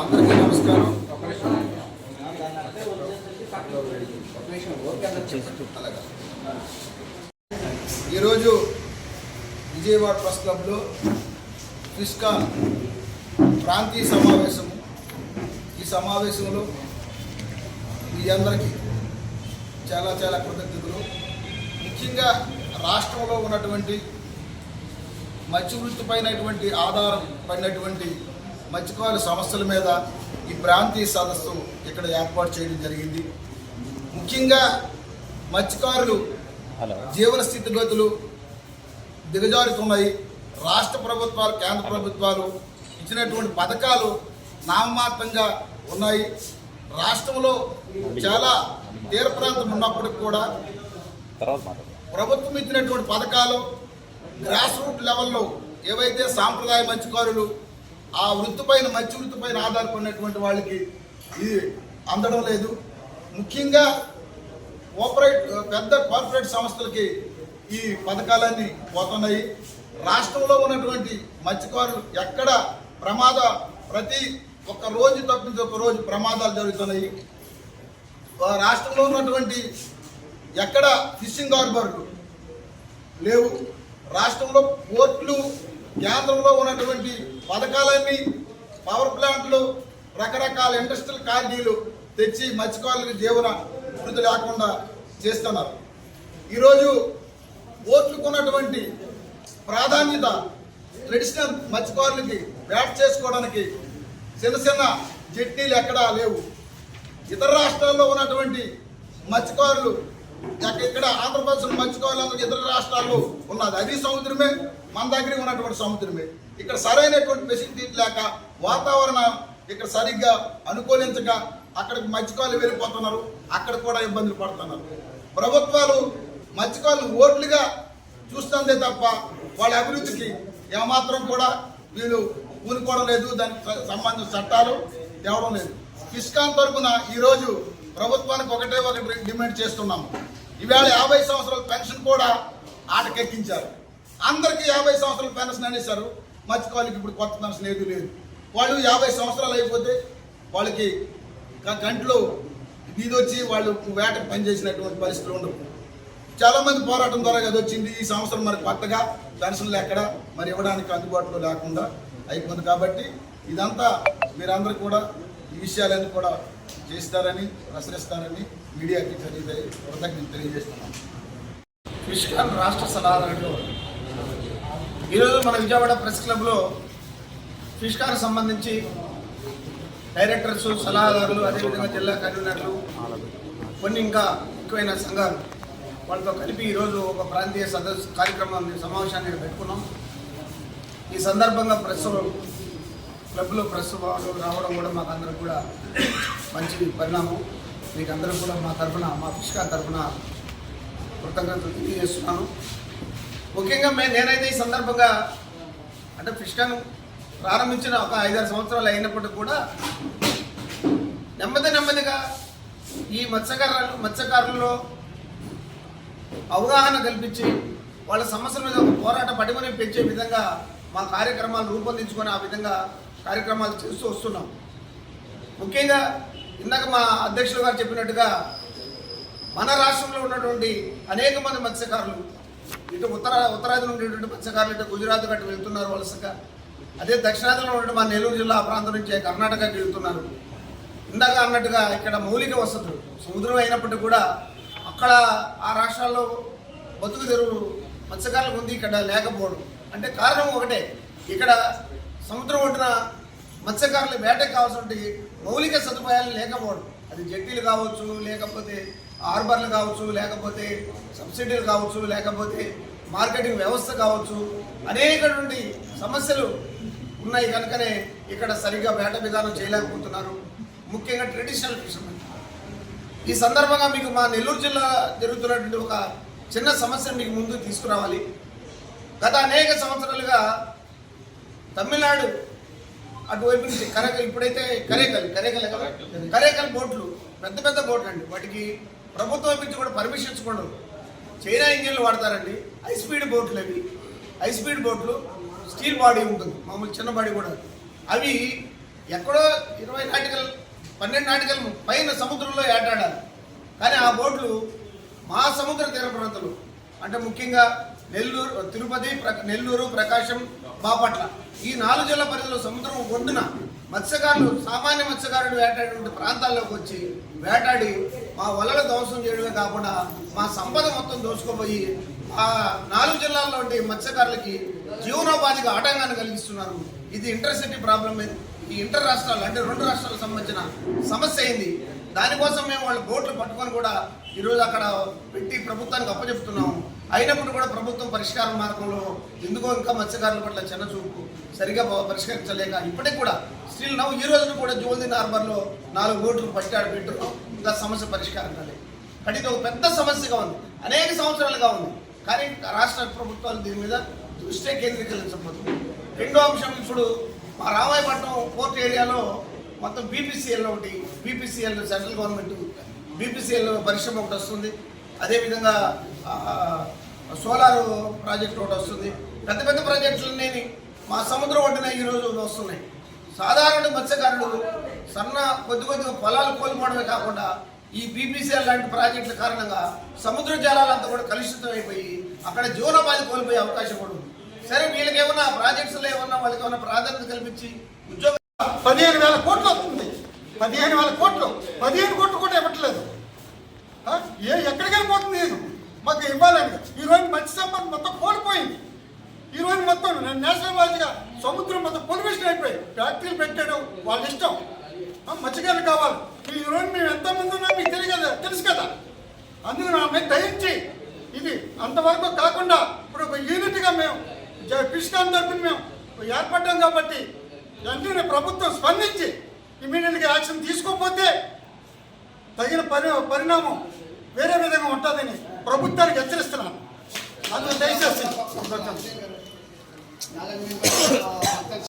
అందరికీ నమస్కారం. ఈరోజు విజయవాడ ప్రెస్ క్లబ్లో ఫిస్కాన్ ప్రాంతీయ సమావేశము. ఈ సమావేశంలో మీ అందరికీ చాలా చాలా కృతజ్ఞతలు. ముఖ్యంగా రాష్ట్రంలో ఉన్నటువంటి మత్స్య వృత్తి పైనటువంటి ఆధారం పడినటువంటి మత్స్యకారుల సమస్యల మీద ఈ ప్రాంతీయ సదస్సు ఇక్కడ ఏర్పాటు చేయడం జరిగింది. ముఖ్యంగా మత్స్యకారులు జీవన స్థితిగతులు దిగజారుతున్నాయి. రాష్ట్ర ప్రభుత్వాలు కేంద్ర ప్రభుత్వాలు ఇచ్చినటువంటి పథకాలు నామమాత్రంగా ఉన్నాయి. రాష్ట్రంలో చాలా తీర ప్రాంతం ఉన్నప్పటికి కూడా ప్రభుత్వం ఇచ్చినటువంటి పథకాలు గ్రాస్ రూట్ లెవెల్లో ఏవైతే సాంప్రదాయ మత్స్యకారులు ఆ వృత్తిపైన మత్స్య వృత్తిపైన ఆధారపడినటువంటి వాళ్ళకి ఇది అందడం లేదు. ముఖ్యంగా కోఆపరేట్ పెద్ద కార్పొరేట్ సంస్థలకి ఈ పథకాలన్నీ పోతున్నాయి. రాష్ట్రంలో ఉన్నటువంటి మత్స్యకారులు ఎక్కడ ప్రమాద ప్రతి ఒక్క రోజు తప్పించి ఒక రోజు ప్రమాదాలు జరుగుతున్నాయి. రాష్ట్రంలో ఉన్నటువంటి ఎక్కడ ఫిషింగ్ హార్బర్లు లేవు. రాష్ట్రంలో పోర్ట్లు కేంద్రంలో ఉన్నటువంటి పథకాలన్నీ పవర్ ప్లాంట్లు రకరకాల ఇండస్ట్రియల్ కాలనీలు తెచ్చి మత్స్యకారులకు జీవన వృద్ధి లేకుండా చేస్తున్నారు. ఈరోజు పోర్ట్లకు ఉన్నటువంటి ప్రాధాన్యత ట్రెడిషనల్ మత్స్యకారులకి బ్యాట్ చేసుకోవడానికి చిన్న చిన్న జట్నీలు ఎక్కడా లేవు. ఇతర రాష్ట్రాల్లో ఉన్నటువంటి మత్స్యకారులు ఇక్కడ ఆంధ్రప్రదేశ్ మత్స్యకారులు ఇతర రాష్ట్రాల్లో ఉన్నది. అది సముద్రమే మన దగ్గర ఉన్నటువంటి సముద్రమే. ఇక్కడ సరైనటువంటి ఫెసిలిటీ లేక వాతావరణం ఇక్కడ సరిగ్గా అనుకూలించక అక్కడికి మత్స్యకాలు వెళ్ళిపోతున్నారు. అక్కడ కూడా ఇబ్బందులు పడుతున్నారు. ప్రభుత్వాలు మత్స్యకాలను ఓట్లుగా చూస్తుందే తప్ప వాళ్ళ అభివృద్ధికి ఏమాత్రం కూడా వీళ్ళు పూనుకోవడం లేదు. దానికి సంబంధించిన చట్టాలు తేవడం లేదు. ఫిస్కాన్ తరఫున ఈరోజు ప్రభుత్వానికి ఒకటే ఒకటి డిమాండ్ చేస్తున్నాము. ఈవేళ యాభై సంవత్సరాల పెన్షన్ కూడా ఆటకెక్కించారు. అందరికీ యాభై సంవత్సరాల పెన్షన్ అనేసారు మత్స్యకారులకి ఇప్పుడు కొత్త పెన్షన్ ఏది లేదు. వాళ్ళు యాభై సంవత్సరాలు అయిపోతే వాళ్ళకి క- కంట్లో ఇది వచ్చి వాళ్ళు వేటకు పనిచేసినటువంటి పరిస్థితులు ఉండవు. చాలామంది పోరాటం ద్వారా అది వచ్చింది. ఈ సంవత్సరం మరి కొత్తగా పెన్షన్లు ఎక్కడ మరి ఇవ్వడానికి అందుబాటులో లేకుండా అయిపోయింది. కాబట్టి ఇదంతా మీరందరూ కూడా ఈ విషయాలన్నీ కూడా చేస్తారని ప్రసరిస్తారని మీడియాకి తెలియజే కృతజ్ఞత తెలియజేస్తున్నాం. ఫిష్కాన్ రాష్ట్ర సలహాదారుడు ఈరోజు మన విజయవాడ ప్రెస్ క్లబ్లో ఫిష్కాన్ సంబంధించి డైరెక్టర్స్ సలహాదారులు అదేవిధంగా జిల్లా కన్వీనర్లు కొన్ని ఇంకా ఎక్కువైన సంఘాలు వాళ్ళతో కలిపి ఈరోజు ఒక ప్రాంతీయ సదస్సు కార్యక్రమాన్ని సమావేశాన్ని పెట్టుకున్నాం. ఈ సందర్భంగా ప్రెస్ క్లబ్లో ప్రస్తుతం రావడం కూడా మాకు అందరూ కూడా మంచి పరిణామం. మీకు అందరూ కూడా మా తరఫున మా ఫిష్కాన్ తరఫున కృతజ్ఞతలు తెలియజేస్తున్నాను. ముఖ్యంగా మే నేనైతే ఈ సందర్భంగా అంటే ఫిష్కాన్ ప్రారంభించిన ఒక ఐదారు సంవత్సరాలు అయినప్పటికీ కూడా నెమ్మది నెమ్మదిగా ఈ మత్స్యకారులు మత్స్యకారుల్లో అవగాహన కల్పించి వాళ్ళ సమస్యల మీద ఒక పోరాట పటిమని పెంచే విధంగా మా కార్యక్రమాలు రూపొందించుకొని ఆ విధంగా కార్యక్రమాలు చేస్తూ వస్తున్నాం. ముఖ్యంగా ఇందాక మా అధ్యక్షులు గారు చెప్పినట్టుగా మన రాష్ట్రంలో ఉన్నటువంటి అనేక మంది మత్స్యకారులు ఇటు ఉత్తర ఉత్తరాది నుండి ఉన్నటువంటి మత్స్యకారులు ఇటు గుజరాత్ గట్టు వెళ్తున్నారు వలసగా అదే దక్షిణాదిలో ఉన్నటువంటి మా నెల్లూరు జిల్లా ప్రాంతం నుంచి కర్ణాటకకి వెళ్తున్నారు. ఇందాక అన్నట్టుగా ఇక్కడ మౌలిక వసతులు సముద్రం అయినప్పటికీ కూడా అక్కడ ఆ రాష్ట్రాల్లో బతుకు తెరువు మత్స్యకారులకు ఉంది ఇక్కడ లేకపోవడం. అంటే కారణం ఒకటే ఇక్కడ సముద్రం ఒడ్డున మత్స్యకారుల వేటకు కావాల్సిన మౌలిక సదుపాయాలు లేకపోవడం. అది జట్టీలు కావచ్చు లేకపోతే హార్బర్లు కావచ్చు లేకపోతే సబ్సిడీలు కావచ్చు లేకపోతే మార్కెటింగ్ వ్యవస్థ కావచ్చు. అనేకటువంటి సమస్యలు ఉన్నాయి కనుకనే ఇక్కడ సరిగ్గా వేట విధానం చేయలేకపోతున్నారు. ముఖ్యంగా ట్రెడిషనల్ ఫిషర్మెన్ ఈ సందర్భంగా మీకు మా నెల్లూరు జిల్లా జరుగుతున్నటువంటి ఒక చిన్న సమస్యను మీకు ముందు తీసుకురావాలి. గత అనేక సంవత్సరాలుగా తమిళనాడు అటువైపు నుంచి కరేకల్ ఇప్పుడైతే కరేకల్ కరేకల్ కరేకల్ బోట్లు పెద్ద పెద్ద బోట్లు అండి వాటికి ప్రభుత్వం వైపు నుంచి కూడా పర్మిషన్స్ కూడా చైనా ఇంజిన్లు వాడతారండి. హై స్పీడ్ బోట్లు అవి. హై స్పీడ్ బోట్లు స్టీల్ బాడీ ఉంటుంది. మామూలు చిన్న బాడీ కూడా. అవి ఎక్కడో ఇరవై నాటికల్ పన్నెండు నాటికల్ పైన సముద్రంలో ఏటాడాలి. కానీ ఆ బోట్లు మా సముద్ర తీర ప్రాంతాలు అంటే ముఖ్యంగా నెల్లూరు తిరుపతి నెల్లూరు ప్రకాశం బాపట్ల. ఈ నాలుగు జిల్లా పరిధిలో సముద్రం ఒడ్డున మత్స్యకారులు సామాన్య మత్స్యకారులు వేటాడేటువంటి ప్రాంతాల్లోకి వచ్చి వేటాడి మా వలలు ధ్వంసం చేయడమే కాకుండా మా సంపద మొత్తం దోచుకోబోయి ఆ నాలుగు జిల్లాల్లో ఉండే మత్స్యకారులకి జీవనోపాధికి ఆటంకాన్ని కలిగిస్తున్నారు. ఇది ఇంటర్సిటీ ప్రాబ్లం ఈ ఇంటర్ రాష్ట్రాలు అంటే రెండు రాష్ట్రాలకు సంబంధించిన సమస్య అయింది. దానికోసం మేము వాళ్ళ బోట్లు పట్టుకొని కూడా ఈరోజు అక్కడ పెట్టి ప్రభుత్వానికి అప్పచెప్తున్నాము. అయినప్పుడు కూడా ప్రభుత్వం పరిష్కార మార్గంలో ఎందుకో ఇంకా మత్స్యకారుల పట్ల చిన్న చూపు సరిగా పరిష్కరించలేక ఇప్పటికి కూడా స్టిల్ నవ్వు ఈ రోజున కూడా జోల్దిన్ హార్బర్లో నాలుగు బోట్లు పట్టాడు పెట్టున్నాం ఇంకా సమస్య పరిష్కారం కాలేదు. కానీ ఇది ఒక పెద్ద సమస్యగా ఉంది. అనేక సంవత్సరాలుగా ఉంది. కానీ రాష్ట్ర ప్రభుత్వాలు దీని మీద దృష్టి కేంద్రీకరించబోతుంది రెండో అంశం ఇప్పుడు మా రామాయపట్నం పోర్ట్ ఏరియాలో మొత్తం బీపీసీఎల్ ఒకటి బీపీసీఎల్ సెంట్రల్ గవర్నమెంట్ బీపీసీఎల్ పరిశ్రమ ఒకటి వస్తుంది. అదేవిధంగా సోలార్ ప్రాజెక్ట్ ఒకటి వస్తుంది. పెద్ద పెద్ద ప్రాజెక్టులన్నీ మా సముద్రం ఒడ్డున ఈరోజు వస్తున్నాయి. సాధారణ మత్స్యకారులు సన్న కొద్ది కొద్దిగా పొలాలు కోల్పోవడమే కాకుండా ఈ బీపీసీఎల్ లాంటి ప్రాజెక్టుల కారణంగా సముద్ర జలాలంతా కూడా కలుషితం అయిపోయి అక్కడ జీవనోపాధి కోల్పోయే అవకాశం కూడా ఉంది. సరే వీళ్ళకి ఏమన్నా ప్రాజెక్ట్స్లో ఏమన్నా వాళ్ళకి ఏమన్నా ప్రాధాన్యత కల్పించి ఉద్యోగం పదిహేను వేల కోట్లు వస్తుంది. పదిహేను వేల కోట్లు. పదిహేను కోట్లు కూడా ఇవ్వట్లేదు. ఏ ఎక్కడికి వెళ్ళిపోతుంది నేను? మాకు ఇవ్వాలండి. ఈరోజు రోజు మత్స్య సంపద మొత్తం కోల్పోయింది. ఈరోజు మొత్తం మొత్తం నేషనల్ వైజ్గా సముద్రం మొత్తం పొల్యూషన్ అయిపోయి ఫ్యాక్టరీలు పెట్టాడు వాళ్ళ ఇష్టం. మత్స్యకారులు కావాలి. ఈ మేము ఎంతమంది ఉన్నా మీకు తెలియదు కదా? తెలుసు కదా? అందుకు నా మీద దయించి ఇది అంతవరకు కాకుండా ఇప్పుడు ఒక యూనిట్గా మేము జ- తరఫున మేము ఏర్పడ్డాం కాబట్టి వెంటనే ప్రభుత్వం స్పందించి ఇమీడియట్గా యాక్షన్ తీసుకోకపోతే తగిన పరి పరిణామం వేరే విధంగా ఉంటుందని ప్రభుత్వానికి హెచ్చరిస్తున్నాను. అందుకు దయచేసి